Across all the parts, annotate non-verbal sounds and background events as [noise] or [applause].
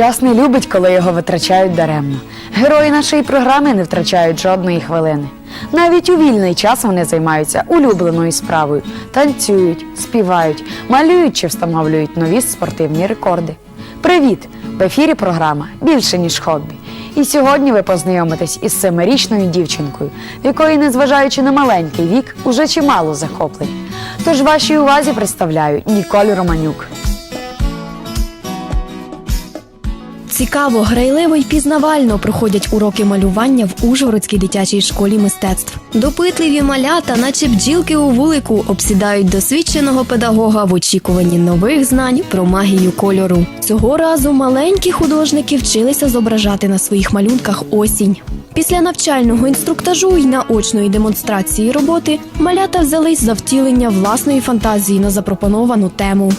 Час не любить, коли його витрачають даремно. Герої нашої програми не втрачають жодної хвилини. Навіть у вільний час вони займаються улюбленою справою, танцюють, співають, малюють чи встановлюють нові спортивні рекорди. Привіт! В ефірі програма більше ніж хобі. І сьогодні ви познайомитесь із семирічною дівчинкою, якої, незважаючи на маленький вік, уже чимало захоплень. Тож вашій увазі представляю Ніколь Романюк. Цікаво, грайливо й пізнавально проходять уроки малювання в Ужгородській дитячій школі мистецтв. Допитливі малята, наче бджілки у вулику, обсідають досвідченого педагога в очікуванні нових знань про магію кольору. Цього разу маленькі художники вчилися зображати на своїх малюнках осінь. Після навчального інструктажу і наочної демонстрації роботи малята взялись за втілення власної фантазії на запропоновану тему.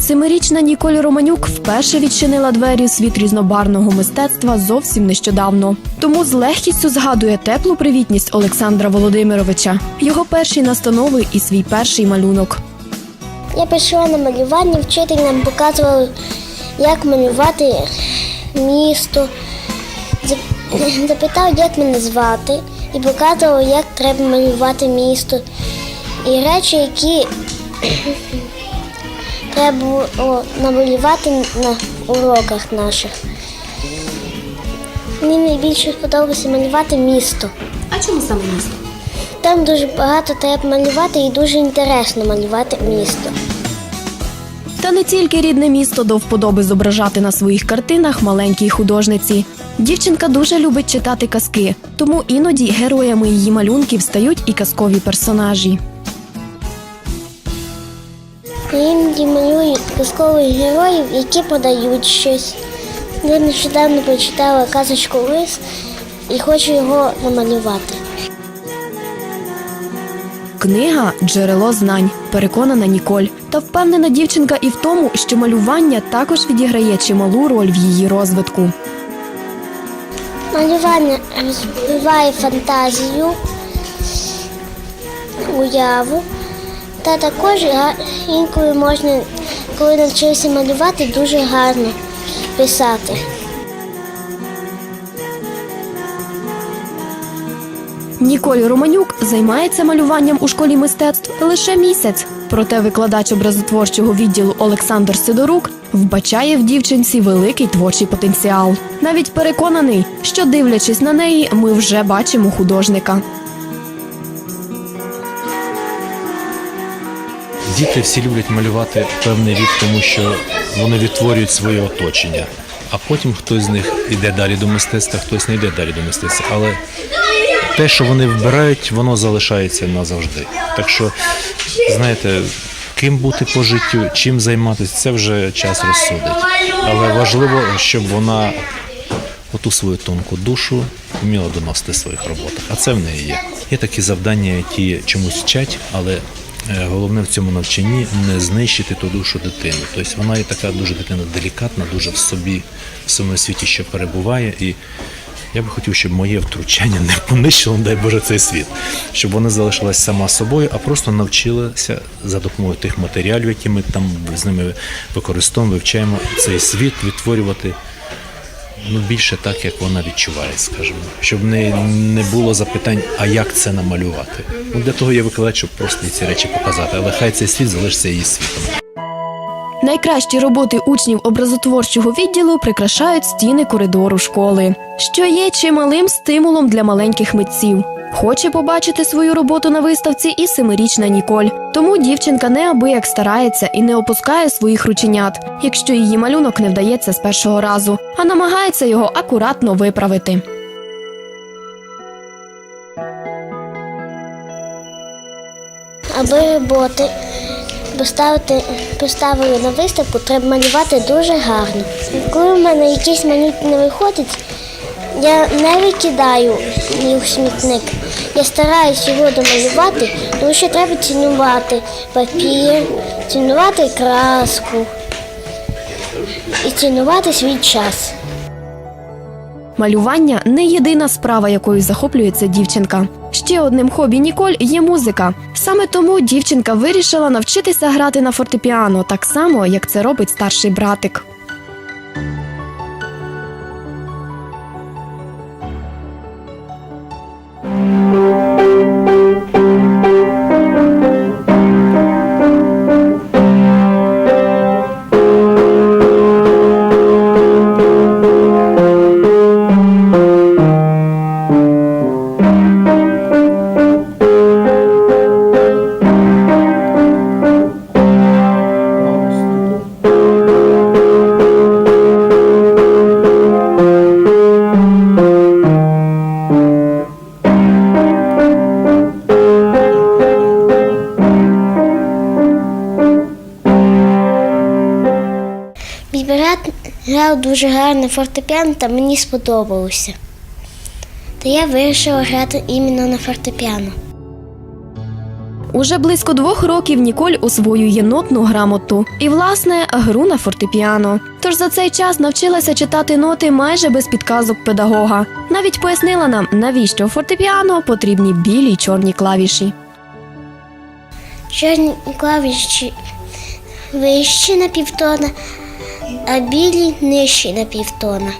Семирічна Ніколь Романюк вперше відчинила двері у світ різнобарного мистецтва зовсім нещодавно. Тому з легкістю згадує теплу привітність Олександра Володимировича, його перші настанови і свій перший малюнок. Я пішла на малювання, вчитель нам показував, як малювати місто. [laughs] Запитав, як мене звати, і показував, як треба малювати місто. І речі, які треба було намалювати на уроках наших. Мені найбільше сподобалося малювати місто. А чому саме місто? Там дуже багато треба малювати і дуже інтересно малювати місто. Та не тільки рідне місто до вподоби зображати на своїх картинах маленькій художниці. Дівчинка дуже любить читати казки, тому іноді героями її малюнків стають і казкові персонажі. Я іноді малюю казкових героїв, які подають щось. Я нещодавно прочитала казочку Лис і хочу його намалювати. Книга джерело знань, переконана Ніколь. Та впевнена дівчинка і в тому, що малювання також відіграє чималу роль в її розвитку. Малювання розвиває фантазію, уяву. Та також інколи можна, коли навчився малювати, дуже гарно писати. Ніколь Романюк займається малюванням у школі мистецтв лише місяць. Проте викладач образотворчого відділу Олександр Сидорук вбачає в дівчинці великий творчий потенціал. Навіть переконаний, що дивлячись на неї, ми вже бачимо художника. Діти всі люблять малювати певний вік, тому що вони відтворюють своє оточення. А потім хтось з них йде далі до мистецтва, хтось не йде далі до мистецтва. Але те, що вони вбирають, воно залишається назавжди. Так що, знаєте, ким бути по життю, чим займатися, це вже час розсудить. Але важливо, щоб вона оту свою тонку душу вміла доносити своїх роботах. А це в неї є. Є такі завдання, які чомусь вчать, але головне в цьому навчанні не знищити ту душу дитини. Тобто вона є така дуже дитина делікатна, дуже в собі, в своєму світі ще перебуває. І я би хотів, щоб моє втручання не понищило, дай Боже, цей світ, щоб вона залишилась сама собою, а просто навчилася за допомогою тих матеріалів, які ми там з ними використовуємо, вивчаємо цей світ відтворювати ну, більше так, як вона відчуває, скажімо. Щоб не, не було запитань, а як це намалювати. Ну, для того є викладач, щоб просто ці речі показати. Але хай цей світ залишиться її світом. Найкращі роботи учнів образотворчого відділу прикрашають стіни коридору школи, що є чималим стимулом для маленьких митців. Хоче побачити свою роботу на виставці і семирічна Ніколь. Тому дівчинка неабияк старається і не опускає своїх рученят, якщо її малюнок не вдається з першого разу, а намагається його акуратно виправити. Аби роботи поставити, поставили на виставку, треба малювати дуже гарно. Коли в мене якийсь малюнок не виходить, я не викидаю їх в смітник. Я стараюся його домалювати, тому що треба цінувати папір, цінувати краску і цінувати свій час. Малювання не єдина справа, якою захоплюється дівчинка. Ще одним хобі Ніколь є музика. Саме тому дівчинка вирішила навчитися грати на фортепіано так само, як це робить старший братик. Дуже гарно фортепіано та мені сподобалося. Та я вирішила грати іменно на фортепіано. Уже близько двох років Ніколь освоює нотну грамоту і, власне, гру на фортепіано. Тож за цей час навчилася читати ноти майже без підказок педагога. Навіть пояснила нам, навіщо фортепіано потрібні білі й чорні клавіші. Чорні клавіші вищі на півтона, а білі нижчі на півтона.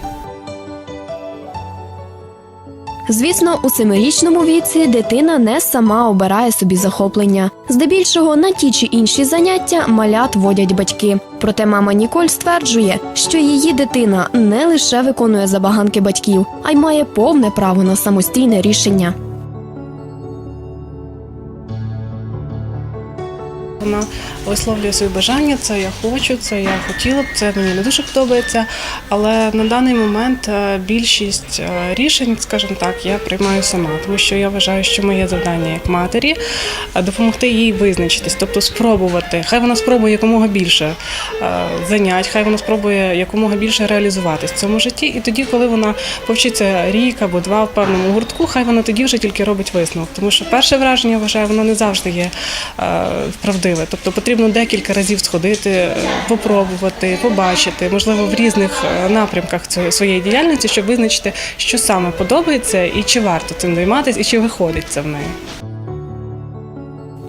Звісно, у семирічному віці дитина не сама обирає собі захоплення. Здебільшого на ті чи інші заняття малят водять батьки. Проте мама Ніколь стверджує, що її дитина не лише виконує забаганки батьків, а й має повне право на самостійне рішення. Вона висловлює свої бажання, це я хочу, це я хотіла б, це мені не дуже подобається. Але на даний момент е, більшість е, рішень, скажімо так, я приймаю сама, тому що я вважаю, що моє завдання як матері е, допомогти їй визначитись, тобто спробувати. Хай вона спробує якомога більше занять, хай вона спробує якомога більше реалізуватись в цьому житті. І тоді, коли вона повчиться рік або два в певному гуртку, хай вона тоді вже тільки робить висновок. Тому що перше враження, вважаю, воно не завжди є е, правдиве. Тобто потрібно декілька разів сходити, е, попробувати, побачити, можливо, в різних е, напрямках своєї діяльності, щоб визначити, що саме подобається і чи варто цим займатися, і чи виходить це в неї.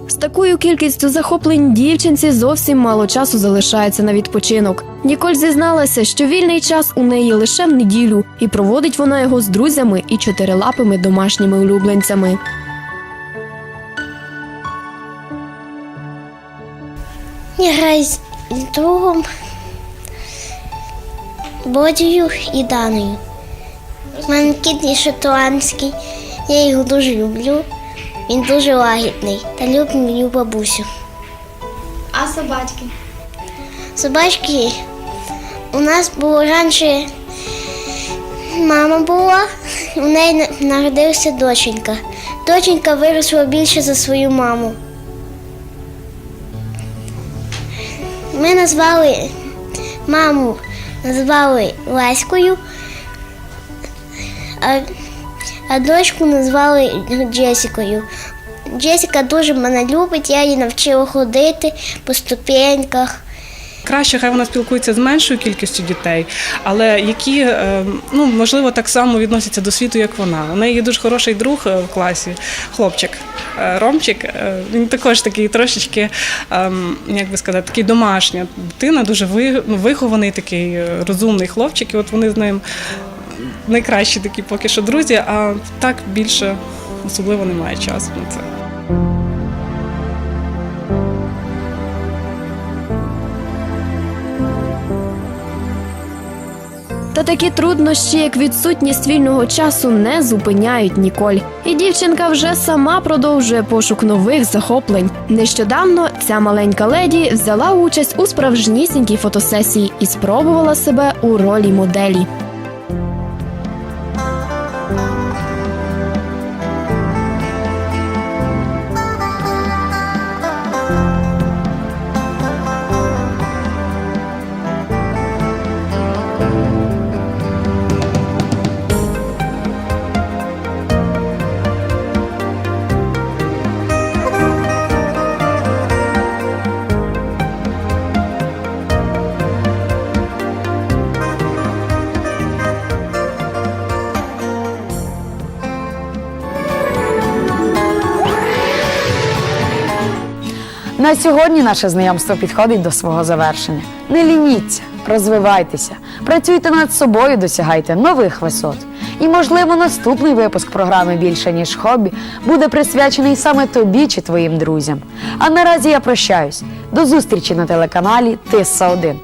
З такою кількістю захоплень дівчинці зовсім мало часу залишається на відпочинок. Ніколь зізналася, що вільний час у неї лише в неділю, і проводить вона його з друзями і чотирилапими домашніми улюбленцями. Граю з другом, Бодію і Даною. У мене кіт шотландський, я його дуже люблю. Він дуже лагідний та любить мою бабусю. А собачки? Собачки у нас було раніше мама була, у неї на- народилася доченька. Доченька виросла більше за свою маму. Ми назвали маму назвали Леською, а, а дочку назвали Джесікою. Джесіка дуже мене любить, я її навчила ходити по ступеньках. Краще, хай вона спілкується з меншою кількістю дітей, але які е, ну можливо так само відносяться до світу, як вона. У неї є дуже хороший друг е, в класі, хлопчик е, Ромчик. Він також такий трошечки, ем, як би сказати, такий домашня дитина, дуже ну, вихований, такий розумний хлопчик. І от вони з ним найкращі такі поки що друзі, а так більше особливо немає часу на це. Та такі труднощі, як відсутність вільного часу, не зупиняють Ніколь. І дівчинка вже сама продовжує пошук нових захоплень. Нещодавно ця маленька леді взяла участь у справжнісінькій фотосесії і спробувала себе у ролі моделі. Сьогодні наше знайомство підходить до свого завершення. Не лініться, розвивайтеся, працюйте над собою, досягайте нових висот. І, можливо, наступний випуск програми Більше ніж хобі буде присвячений саме тобі чи твоїм друзям. А наразі я прощаюсь. До зустрічі на телеканалі Тисса 1